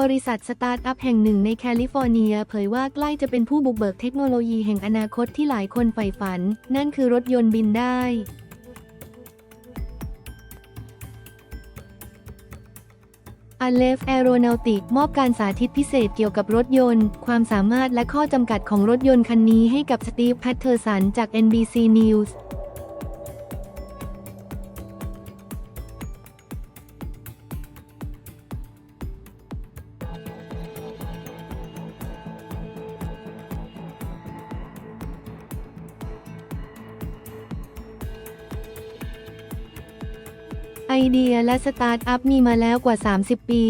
บริษัทสตาร์ทอัพแห่งหนึ่งในแคลิฟอร์เนีย เผยว่าใกล้จะเป็นผู้บุกเบิกเทคโนโลยีแห่งอนาคตที่หลายคนใฝ่ฝัน นั่นคือรถยนต์บินได้ a l e f Aeronautic มอบการสาธิตพิเศษเกี่ยวกับรถยนต์ ความสามารถและข้อจำกัดของรถยนต์คันนี้ให้กับสตีฟแพตเทอร์สันจาก NBC News ไอเดียและสตาร์ทอัพมีมาแล้วกว่า 30 ปี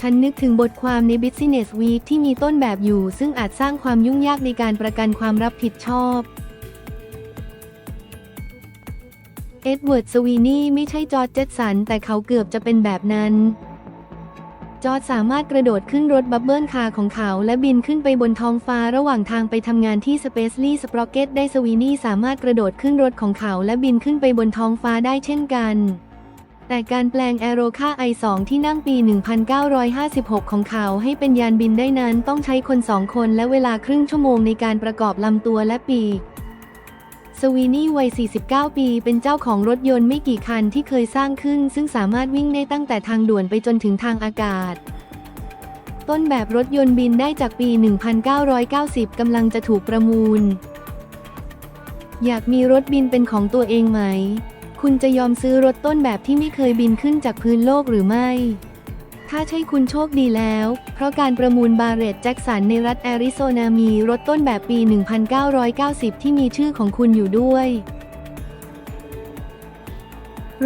ฉันนึกถึงบทความใน Business Week ที่มีต้นแบบอยู่ ซึ่งอาจสร้างความยุ่งยากในการประกันความรับผิดชอบเอ็ดเวิร์ดสวีนี่ไม่ใช่จอร์จเจสันแต่เขาเกือบจะเป็นแบบนั้น จอร์จสามารถกระโดดขึ้นรถบับเบิลคาร์ของเขา และบินขึ้นไปบนท้องฟ้าระหว่างทางไปทำงานที่ Spacely Sprocket ได้สวีนี่สามารถกระโดดขึ้นรถของเขาและบินขึ้นไปบนท้องฟ้าได้เช่นกัน แต่การแปลงแอโรคา i2 ที่นั่งปี 1956 ของเขาให้เป็นยานบินได้นั้นต้องใช้คนสองคนและเวลาครึ่งชั่วโมงในการประกอบลำตัวและปีก สวีนี่วัย 49 ปี เป็นเจ้าของรถยนต์ไม่กี่คันที่เคยสร้างขึ้น ซึ่งสามารถวิ่งได้ตั้งแต่ทางด่วนไปจนถึงทางอากาศ ต้นแบบรถยนต์บินได้จากปี 1990 กำลังจะถูกประมูล อยากมีรถบินเป็นของตัวเองไหม คุณจะยอมซื้อรถต้นแบบที่ไม่เคยบินขึ้นจากพื้นโลกหรือไม่ ถ้าใช่คุณโชคดีแล้ว เพราะการประมูลบาเรตแจ็กสันในรัฐแอริโซนามีรถต้นแบบปี 1990 ที่มีชื่อของคุณอยู่ด้วย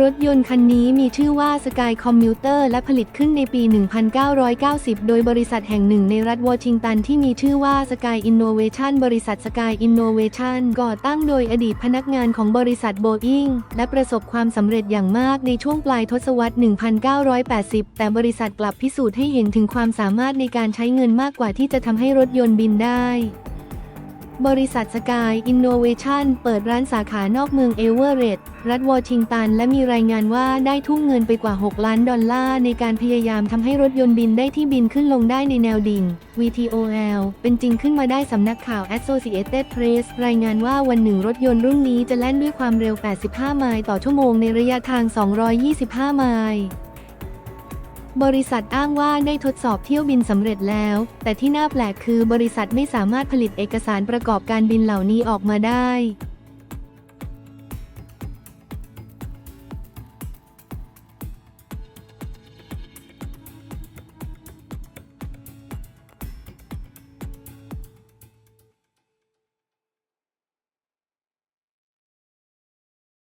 รถยนต์คันนี้มีชื่อว่า Sky Commuter และผลิตขึ้นในปี 1990 โดยบริษัทแห่งหนึ่งในรัฐวอชิงตันที่มีชื่อว่า Sky Innovation บริษัท Sky Innovation ก่อตั้งโดยอดีตพนักงานของบริษัทโบอิงและประสบความสำเร็จอย่างมากในช่วงปลายทศวรรษ 1980 แต่บริษัทกลับพิสูจน์ให้เห็นถึงความสามารถในการใช้เงินมากกว่าที่จะทำให้รถยนต์บินได้ บริษัทสกายอินโนเวชันเปิดร้านสาขานอกเมืองเอเวอร์เรตต์รัฐวอชิงตัน และมีรายงานว่าได้ทุ่มเงินไปกว่า 6 ล้านดอลลาร์ในการพยายามทำให้รถยนต์บินได้ที่บินขึ้นลงได้ในแนวดิ่ง VTOL เป็นจริงขึ้นมาได้สำนักข่าว Associated Press รายงานว่าวันหนึ่งรถยนต์รุ่นนี้จะแล่นด้วยความเร็ว 85 ไมล์ต่อชั่วโมงในระยะทาง 225 ไมล์ บริษัทอ้างว่าได้ทดสอบเที่ยวบินสำเร็จแล้ว แต่ที่น่าแปลกคือบริษัทไม่สามารถผลิตเอกสารประกอบการบินเหล่านี้ออกมาได้